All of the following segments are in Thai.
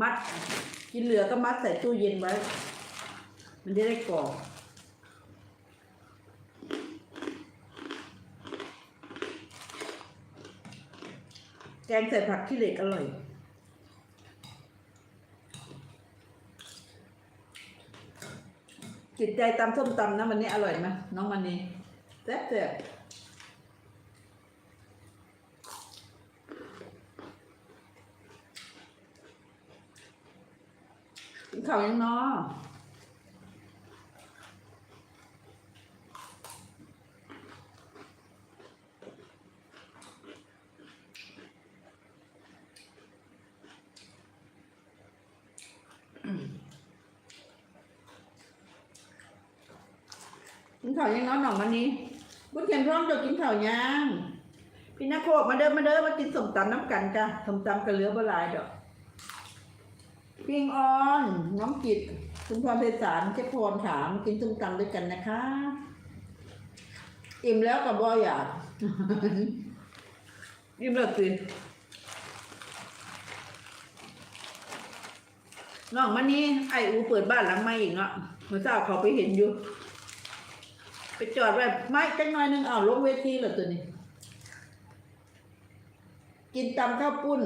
มัด กินเหลือก็มัดใส่ตู้เย็นไว้ มันจะได้กรอบแกงใส่ผักขี้เหล็กอร่อยจิตใจตำส้มตำนะวันนี้อร่อยไหมน้องมันนี้แซ่บแซ่บกิ นข้าวยังนอกินข้าวยังเนอหน่องวันนี้บุญเขียนพร้อมจะกินข้าวยังพี่นักโคกมาเด้อมาเด้อมากินสมตำน้ำกันจ้ะสมตำกระเหลือบหลายดอก พิงออน น้องกิตคุณพรเพศารเจ้าพรถามกินส้มตำด้วยกันนะคะ อิ่มแล้วกับบ่อยาก อิ่มแล้วสิน้องมันนี้ไออูเปิดบ้านหลังใหม่อีกเนาะเมื่อเช้าเขาไปเห็นอยู่ ไปจอดไว้ไม่จังหน่อยนึงอ้าวลงเวทีแล้วตัวนี้ กินตำข้าวปุ้น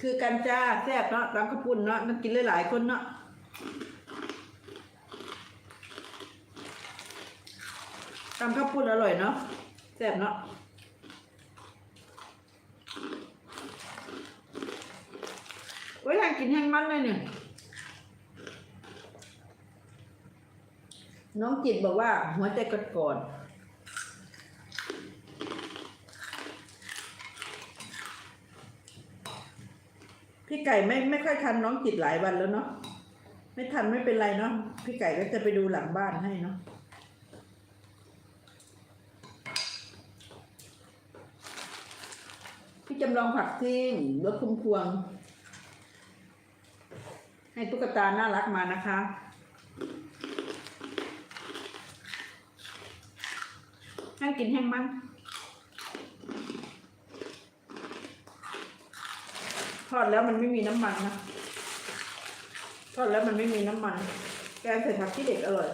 คือกันจ้าแซ่บเนาะตำข้าวปุ้นเนาะมันกินหลายๆคนเนาะตำข้าวปุ้นอร่อยเนาะแซ่บเนาะโอ้ยทางกินแห้งมันเลยเนี่ยน้องจิตบอกว่าหัวใจกดก่อน พี่ไก่ไม่ไม่ค่อยทันน้องจิตหลายวันแล้วเนาะไม่ทันไม่เป็นไรเนาะพี่ไก่ก็จะไปดูหลังบ้านให้เนาะพี่จำลองผักทิ้งรถคุ้มพวง ให้ตุ๊กตาน่ารักมานะคะให้กินแห้งมัน ทอดแล้วมันไม่มีน้ำมันนะ ทอดแล้วมันไม่มีน้ำมัน แกงใส่ผักที่เด็กอร่อย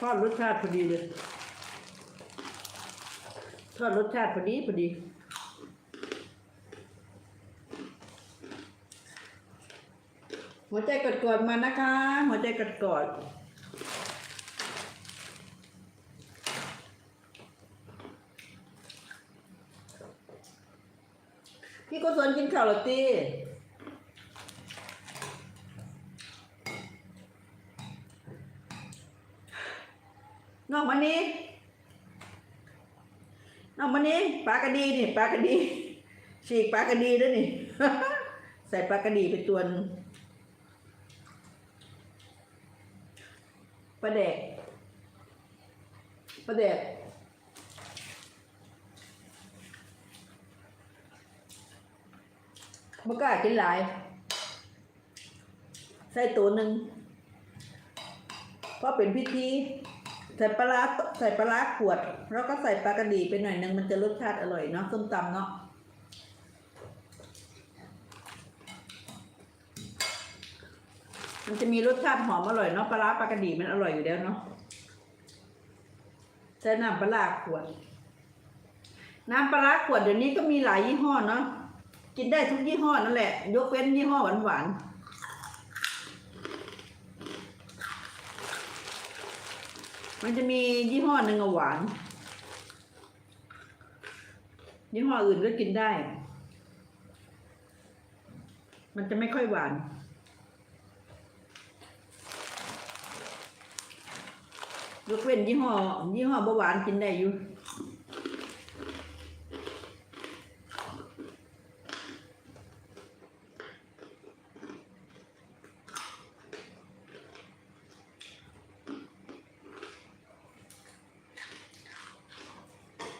ทอดรสชาติพอดีเลย ทอดรสชาติพอดีพอดี หัวใจกดๆมานะคะ หัวใจกดๆ พี่กุศลกินข้าวหรอตีน้องมันนี้น้องมันนี้ปลากระดีนี่ปลากระดีฉีกปลากระดีด้วยนี่ ใส่ปลากระดีไปตัวนปลาแดกปลาแดก มันก็อาจกินหลาย ใส่ตัวหนึ่งเพราะเป็นพิธี ใส่ปลาร้าใส่ปลาร้าขวด แล้วก็ใส่ปลากระดีไปหน่อยหนึงมันจะรสชาติอร่อยเนาะส้มตำเนาะมันจะมีรสชาติหอมอร่อยเนาะปลาร้าปลากระดีมันอร่อยอยู่แล้วเนาะใส่น้ำปลาร้าขวด น้ำปลาร้าขวดเดี๋ยวนี้ก็มีหลายยี่ห้อเนาะ กินได้ทุกยี่ห้อนั่นแหละ ยกเว้นยี่ห้อหวานหวานๆมันจะมียี่ห้อหนึ่งหวาน ยี่ห้ออื่นก็กินได้ มันจะไม่ค่อยหวานยกเว้นยี่ห้อยี่ห้อเบาหวานกินได้อยู่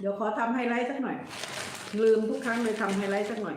เดี๋ยวขอทำไฮไลท์สักหน่อย ลืมทุกครั้งเลยทำไฮไลท์สักหน่อย